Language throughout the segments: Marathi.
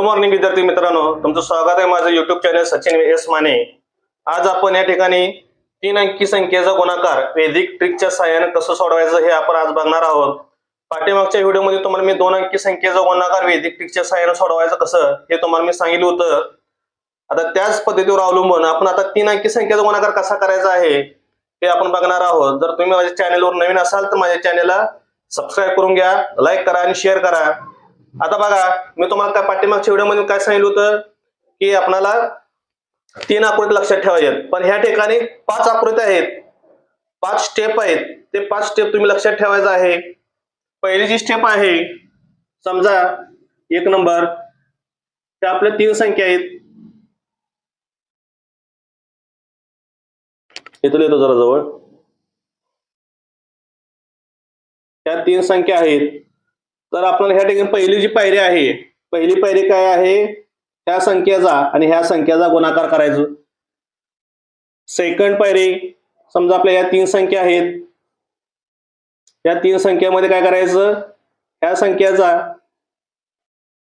गुड मॉर्निंग विद्यार्थी मित्रांनो. तुमचं स्वागत आहे माझं YouTube channel Sachin S Mane. आज आपण या ठिकाणी तीन अंकी संख्येचा गुणाकार वेदिक ट्रिकच्या सहाय्याने कसं सोडवायचं हे आपण आज बघणार आहोत. पाठीमागच्या व्हिडिओमध्ये तुम्हाला मी दोन अंकी संख्येचा गुणाकार वेदिक ट्रिकच्या सहाय्याने सोडवायचं कसं हे तुम्हाला मी सांगितलं होतं. आता त्याच पद्धतीवर अवलंबून आपण आता तीन अंकी संख्येचा गुणाकार कसा करायचा आहे ते आपण बघणार आहोत. जर तुम्ही माझ्या चॅनेलवर नवीन असाल तर माझ्या चॅनेलला सबस्क्राईब करून घ्या लाईक करा आणि शेअर करा. आता बघा मी तुम्हाला काय पाठीमागच्या व्हिडिओमध्ये काय सांगितलं होतं की आपणाला तीन आकृती लक्षात ठेवायचे पण ह्या ठिकाणी पाच आकृत्या आहेत. पाच स्टेप आहेत. ते पाच स्टेप तुम्ही लक्षात ठेवायचं आहे. पहिली जी स्टेप आहे समजा एक नंबर ते आपल्या तीन संख्या आहेत. इथून येतो जरा जवळ. त्या तीन संख्या आहेत. तर आपल्याला ह्या ठिकाणी पहिली जी पायरी आहे पहिली पायरी काय आहे? ह्या संख्येचा आणि ह्या संख्येचा गुणाकार करायचं. सेकंड पायरी समजा आपल्या या तीन संख्या आहेत. या तीन संख्यामध्ये काय करायचं? ह्या संख्येचा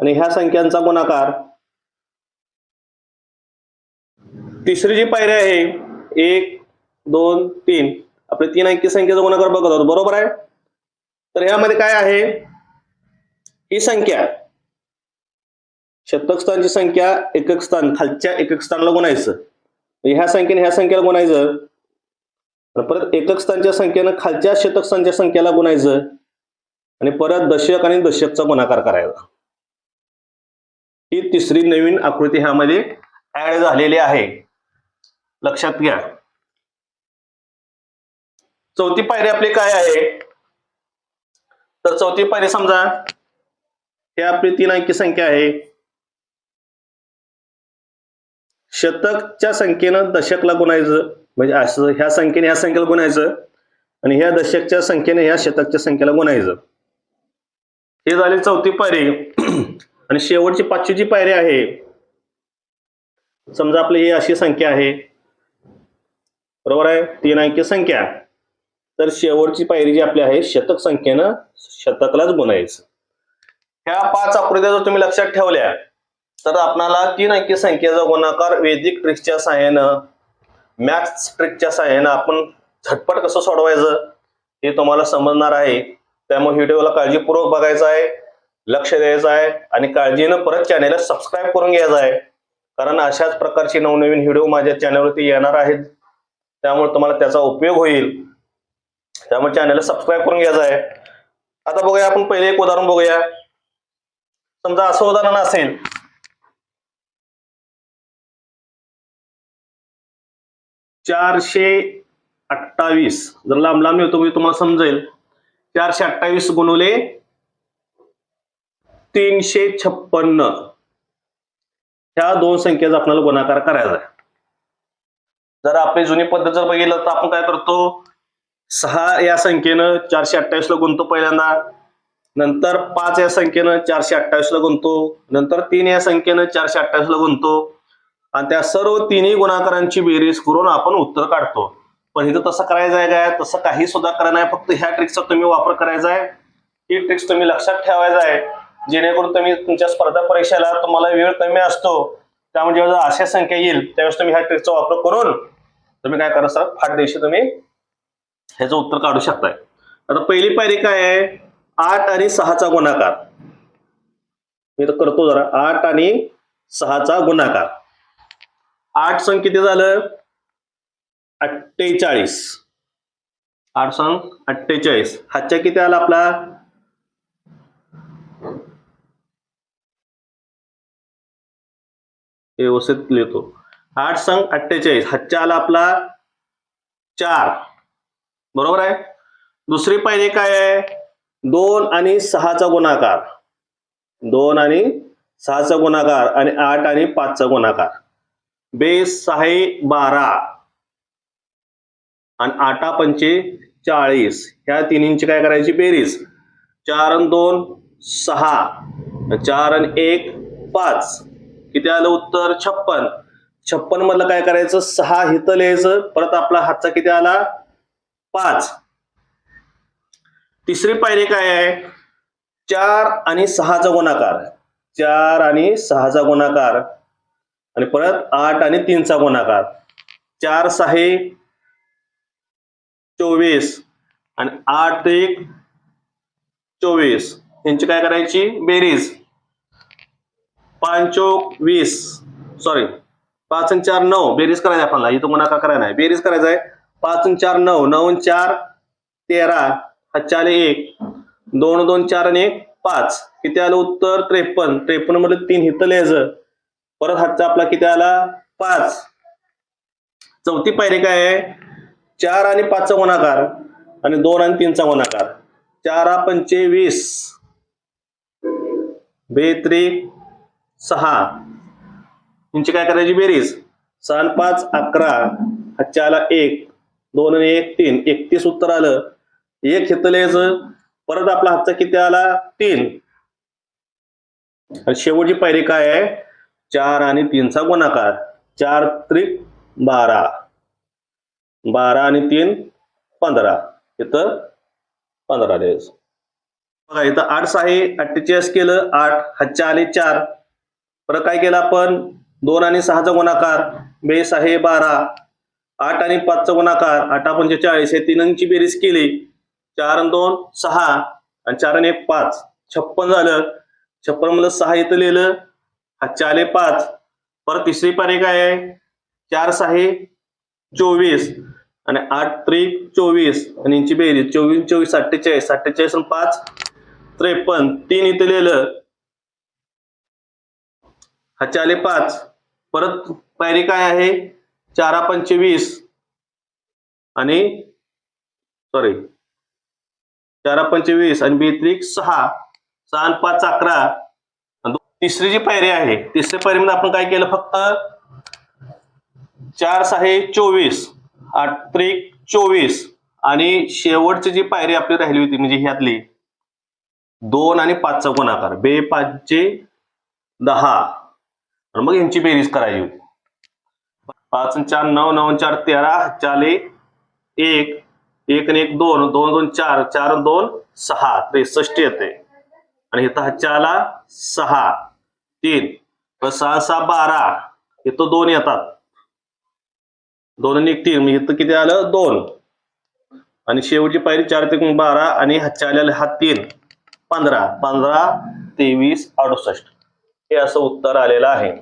आणि ह्या संख्यांचा गुणाकार. तिसरी जी पायरी आहे एक दोन तीन. आपले तीन अंकी संख्येचा गुणाकार बघत आहोत. बरोबर आहे? तर ह्यामध्ये काय आहे? ही संख्या. शतक स्थानची संख्या एकक स्थान खालच्या एकक स्थानला गुणायचं. ह्या संख्येने ह्या संख्येला गुणायचं. परत एकक स्थानच्या संख्येनं खालच्या शतक स्थानच्या संख्येला गुणायचं. आणि परत दशक आणि दशकचा गुणाकार करायचा. ही तिसरी नवीन आकृती ह्यामध्ये ऍड झालेली आहे. लक्षात घ्या. चौथी पायरी आपली काय आहे? तर चौथी पायरी समजा हे आपली तीन अंकी संख्या आहे. शतकच्या संख्येनं दशकला गुणायचं म्हणजे असं ह्या संख्येने ह्या संख्येला गुणायचं आणि ह्या दशकच्या संख्येने ह्या शतकच्या संख्येला गुणायचं. हे झाली चौथी पायरी. आणि शेवटची पाचवी जी पायरी आहे समजा आपली ही अशी संख्या आहे. बरोबर आहे? तीन अंकी संख्या. तर शेवटची पायरी जी आपली आहे शतक संख्येनं शतकलाच गुणायचं. ह्या पाच आकृत्या जर तुम्ही लक्षात ठेवल्या तर आपणाला तीन अंकी संख्येचा गुणाकार वेदिक ट्रिकच्या सहाय्यानं मॅथ्स ट्रिकच्या सहाय्यानं आपण झटपट कसं सोडवायचं हे तुम्हाला समजणार आहे. त्यामुळे व्हिडिओला काळजीपूर्वक बघायचं आहे लक्ष द्यायचं आहे आणि काळजीनं परत चॅनेलला सबस्क्राईब करून घ्यायचं आहे. कारण अशाच प्रकारचे नवनवीन व्हिडिओ माझ्या चॅनलवरती येणार आहेत. त्यामुळे तुम्हाला त्याचा उपयोग होईल. त्यामुळे चॅनलला सबस्क्राईब करून घ्यायचं आहे. आता बघूया आपण पहिले एक उदाहरण बघूया. समजा असं उदाहरण असेल. चारशे अठ्ठावीस. जर लांब लांब येतो म्हणजे तुम्हाला समजेल. चारशे अठ्ठावीस गुणवले तीनशे छप्पन्न. ह्या दोन संख्येचा आपल्याला गुणाकार करायचा आहे. जर आपली जुनी पद्धत जर बघितलं तर आपण काय करतो? सहा या संख्येनं चारशे अठ्ठावीसला गुणतो पहिल्यांदा. नंतर पाच या संख्येनं चारशे अठ्ठावीसला गुंतो. नंतर तीन या संख्येनं चारशे अठ्ठावीसला गुंतो. आणि त्या सर्व तिन्ही गुणाकारांची बेरीज करून आपण उत्तर काढतो. पण इथं तसं करायचं आहे काय? तसं काही सुद्धा करायला नाही फक्त ह्या ट्रिकचा तुम्ही वापर करायचा आहे. ही ट्रिक्स तुम्ही लक्षात ठेवायचा आहे. जेणेकरून तुम्ही तुमच्या स्पर्धा परीक्षेला तुम्हाला वेळ कमी असतो. त्यामुळे जेव्हा अशा संख्या येईल त्यावेळेस तुम्ही ह्या ट्रिकचा वापर करून तुम्ही काय करा सर? फाट दिवशी तुम्ही ह्याचं उत्तर काढू शकताय. आता पहिली पायरी काय आहे? आठ आणि सहाचा गुणाकार. मी तर करतो जरा. आठ आणि सहाचा गुणाकार. आठ संघ किती झालं? अठ्ठेचाळीस. आठ संघ अठ्ठेचाळीस. हातच्या किती आला आपला? व्यवस्थित लिहितो. आठ संघ अठ्ठेचाळीस. हातच्या आला आपला चार. बरोबर आहे? दुसरी पायरी काय आहे? दोन आणि सहाचा गुणाकार. दोन आणि सहाचा गुणाकार आणि आठ आणि पाचचा गुणाकार. बेस सहा बारा. आणि आठा पंचे चाळीस. ह्या तिन्हींची काय करायची? बेरीज. चार आणि दोन सहा. चार आणि एक पाच. किती आलं उत्तर? छप्पन. छप्पन मधलं काय करायचं? सहा हिथं लिहायचं. परत आपला हातचा किती आला? पाच. तिसरी पायरी काय आहे? चार आणि सहाचा गुणाकार. चार आणि सहाचा गुणाकार. आणि परत आठ आणि तीनचा गुणाकार. चार सहा चोवीस. आणि आठ एक चोवीस. यांची काय करायची? बेरीज. पांचोक वीस. सॉरी पाच आणि चार नऊ. बेरीज करायचं आपल्याला. इथं गुणाकार करायला नाही बेरीज करायचा आहे. पाच आणि चार नऊ. नऊ चार तेरा. हातच्या आले एक. दोन दोन चार आणि एक पाच. किती आलं उत्तर? त्रेपन्न. त्रेपन्नमध्ये तीन हिथं लिहायचं परत हातचा आपला किती आला? पाच. चौथी पायरी काय आहे? चार आणि पाचचा गुणाकार आणि दोन आणि तीनचा गुणाकार चारा पंचे वीस बेत्री सहा. यांची काय करायची बेरीज? सहा पाच अकरा. हातच्या आला एक. दोन आणि एक तीन. एकतीस उत्तर आलं. एक हिथं लिहायचं परत आपला हातचा किती आला? तीन. आणि शेवटची पायरी काय आहे? चार आणि तीनचा गुणाकार. चार त्रिक बारा. बारा आणि तीन पंधरा. इथं पंधरा डेज बघा इथं आठ सहा अठ्ठेचाळीस केलं आठ हातच्या आले चार. परत काय केलं आपण? दोन आणि सहाचा गुणाकार. बेस आहे बारा. आठ आणि पाचचा गुणाकार. आठा पंचेचाळीस हे तीनची बेरीज केली. चार आणि दोन सहा. आणि चार आणि एक पाच. छप्पन झालं. छप्पन मधलं सहा इथं लिहिलं. हा आले पाच. परत तिसरी पारी काय आहे? चार सहा चोवीस. आणि आठ त्रिक चोवीस. आणि यांची बेरीज. चोवीस चोवीस अठ्ठेचाळीस अठ्ठेचाळीस आणि पाच त्रेपन्न तीन इथं लिहिलं. हा आले पाच. परत पायरी काय आहे? चारा पंचवीस. आणि सॉरी चारा पंचवीस आणि बेत्रिक सहा सहा आणि पाच अकरा. तिसरी जी पायरी आहे तिसऱ्या पायरीमध्ये आपण काय केलं फक्त? चार सहा चोवीस. आठ त्रिक चोवीस. आणि शेवटची जी पायरी आपली राहिली होती म्हणजे ह्यातली. दोन आणि पाचचा गुणाकार. बे पाचचे दहा. मग यांची बेरीज करायची. होती पाच चार नऊ नऊ चार तेरा. चाले एक एक आणि एक दोन दोन दोन चार चार दोन सहा त्रेसष्ट येते. आणि इथं चारला आला सहा तीन सहा सहा बारा इथं दोन येतात. दोन आणि एक तीन म्हणजे इथं किती आलं? दोन. आणि शेवटची पायरी चार ते बारा आणि हातच्या आलेले हा तीन. पंधरा पंधरा तेवीस अडुसष्ट. हे असं उत्तर आलेलं आहे.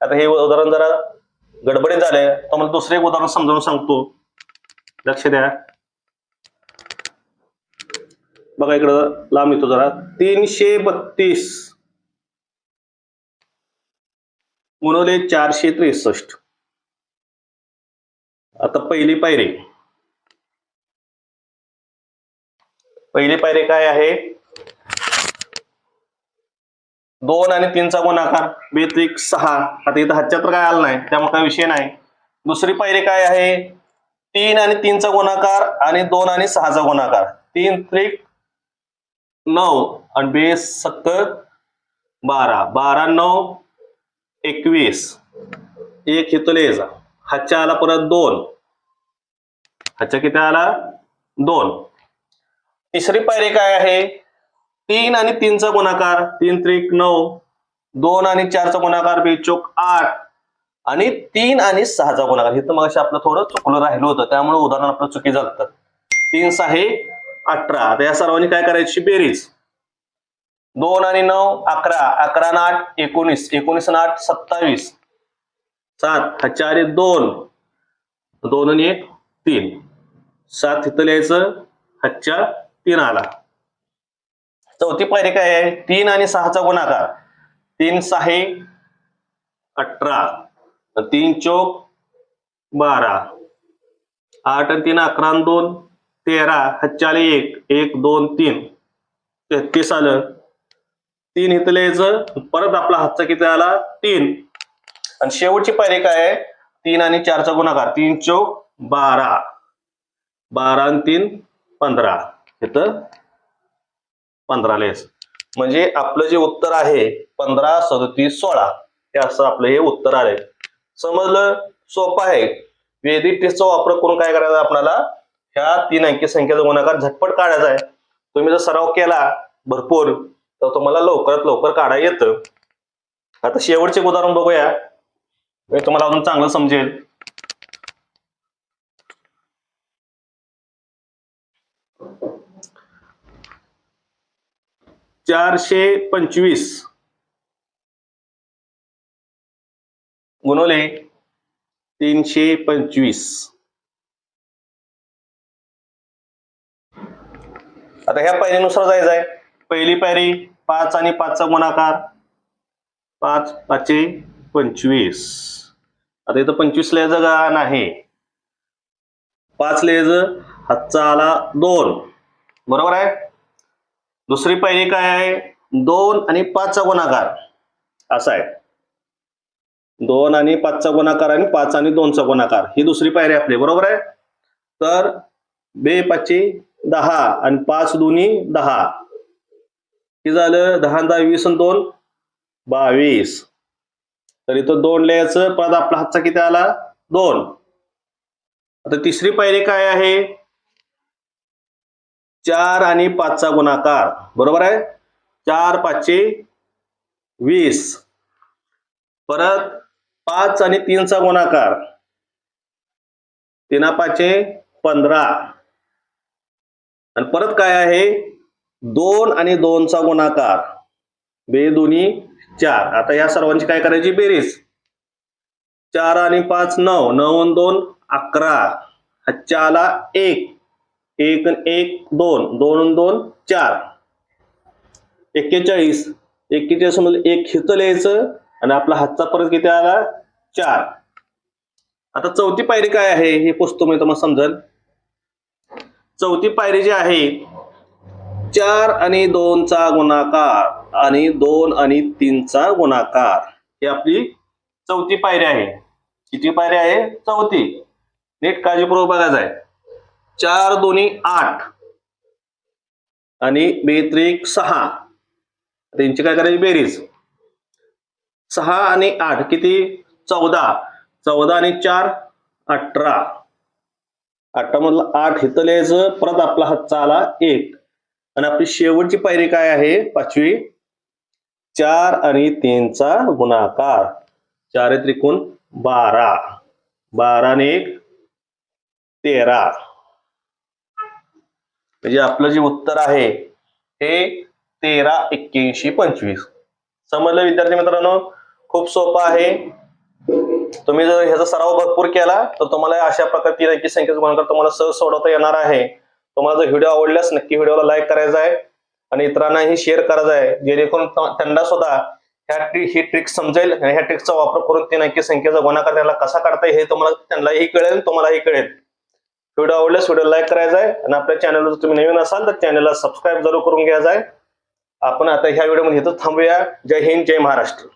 आता हे उदाहरण जरा गडबडीत तर मग दुसरं एक उदाहरण समजावून सांगतो. लक्ष द्या. बघा इकडं लांब येतो जरा. तीनशे बत्तीस. गुणवले चारशे त्रेसष्ट. आता पहिली पायरी. पहिली पायरी काय आहे? दोन आणि तीनचा गुणाकार. बेत्रिक सहा. आता इथं हातच्या तर काय आलं नाही त्यामुळे काय विषय नाही. दुसरी पायरी काय आहे? तीन आणि तीनचा गुणाकार आणि दोन आणि सहाचा गुणाकार. तीन त्रिक नऊ आणि बेस सत्तर बारा. बारा नऊ एकवीस. एक इथले जा. हातच्या आला परत दोन. हातच्या किती आला? दोन. तिसरी पायरी काय आहे? तीन आणि तीनचा गुणाकार. तीन त्रिक नऊ. दोन आणि चारचा गुणाकार बेचोक आठ. आणि तीन आणि सहाचा गुणाकार. हे तर मग आपलं थोडं चुकलं राहिलं होतं. त्यामुळे उदाहरण आपलं चुकी जातात तीन सहा अठरा. आता या सर्वांनी काय करायची? बेरीज. दोन आणि नऊ अकरा. अकरा आठ एकोणीस. एकोणीस आठ सत्तावीस. सात. चार दोन. दोन आणि एक तीन. सात इथं लिहायचं. हातच्या तीन आला. चौथी पायरी काय आहे? तीन आणि सहाचा गुणाकार. तीन सहा अठरा. तीन चौक बारा. आठ आणि तीन अकरा आणि दोन. तेरा हच्चाले एक एक दोन तीन. तेहतीस आलं. तीन इथं लिहायचं परत आपला हातचा किती आला? तीन. आणि शेवटची पायरी काय आहे? तीन आणि चारचा गुणाकार. तीन चौक बारा. बारा आणि तीन पंधरा. इथं पंधरा लेस म्हणजे आपलं जे उत्तर आहे पंधरा सदतीस सोळा. हे असं आपलं हे उत्तर आले समजलं? सोपं आहे. वेदिक टेस्टचा वापर करून काय करायचं आपल्याला ह्या तीन अंकी संख्येचा गुणाकार झटपट काढायचा आहे. तुम्ही जर सराव केला भरपूर तर तुम्हाला लवकरात लवकर काढा येतं. आता शेवटचे उदाहरण बघूया. हे तुम्हाला अजून चांगलं समजेल. चारशे पंचवीस. गुणवले तीनशे पंचवीस. आता ह्या पायरीनुसार जायचं आहे पहिली पायरी पाच आणि पाचचा गुणाकार. पाच पाचशे पंचवीस. आता इथं पंचवीस लिहायचं का नाही पाच लिहायचं हातचा आला दोन. बरोबर आहे? दुसरी पायरी काय आहे? दोन आणि पाचचा गुणाकार. असा आहे. दोन आणि पाचचा गुणाकार आणि पाच आणि दोनचा गुणाकार. ही दुसरी पायरी आपली बरोबर आहे? तर बे पाचशे दहा आणि पाच दोन्ही दहा. किती झालं? दहा दहा वीस आणि दोन? बावीस. तर इथं दोन लिहायचं परत आपला हातचा किती आला? दोन. आता तिसरी पायरी काय आहे? चार आणि पाचचा गुणाकार. बरोबर आहे? चार पाचशे वीस. परत पाच आणि तीनचा गुणाकार. तीना पाचशे पंधरा. आणि परत काय आहे? दोन आणि दोनचा गुणाकार. बे दोन्ही चार. आता या सर्वांची काय करायची? बेरीज. चार आणि पाच नऊ. नऊ आणि दोन अकरा. चारला एक. एक एक दोन. दोन दोन चार. एक्केचाळीस. एक्केचाळीसमध्ये एक हित लिहायचं आणि आपला हातचा परत किती आला? चार. आता चौथी पायरी काय आहे? हे पुस्तक मी तुम्हाला समजेल. चौथी पायरी जी आहे चार आणि दोनचा गुणाकार आणि दोन आणि तीनचा गुणाकार. ही आपली चौथी पायरी आहे. किती पायरी आहे? चौथी. नीट काळजीपूर्वक बघायचं आहे चार दोन्ही आठ. आणि बेत्रिक सहा. त्यांची काय करायची बेरीज? सहा आणि आठ. किती? चौदा. चौदा आणि चार अठरा. अठरा आठ हिथं लिहायचं परत आपला हातचा आला एक. आणि आपली शेवटची पायरी काय आहे? पाचवी. चार आणि तीनचा गुणाकार. चार त्रिकोण बारा. बारा आणि एक तेरा. म्हणजे आपलं जे उत्तर आहे हे तेरा एक्क्याऐंशी पंचवीस. समजलं विद्यार्थी मित्रांनो? खूप सोपं आहे. तुम्ही जर ह्याचा सराव भरपूर केला तर तुम्हाला अशा प्रकारे तीन अंकी संख्येचा गुणाकार तुम्हाला सहज सोडवता येणार आहे. तुम्हाला जर व्हिडिओ आवडल्यास नक्की व्हिडिओला लाईक करायचा आहे आणि इतरांनाही शेअर करायचा आहे. जेणेकरून त्यांना सुद्धा ह्या ट्रिक ही ट्रिक समजेल आणि ह्या ट्रिकचा वापर करून तीन नक्की संख्येचा गुणाकार त्याला कसा काढता येईल हे तुम्हाला त्यांनाही कळेल तुम्हालाही कळेल. व्हिडिओ आवडल्यास व्हिडिओ लाईक करायचा आहे आणि आपल्या चॅनलवर जर तुम्ही नवीन असाल तर चॅनलला सबस्क्राईब जरूर करून घ्यायचा आहे. आपण आता ह्या व्हिडिओमध्ये इथं थांबूया. जय हिंद जय महाराष्ट्र.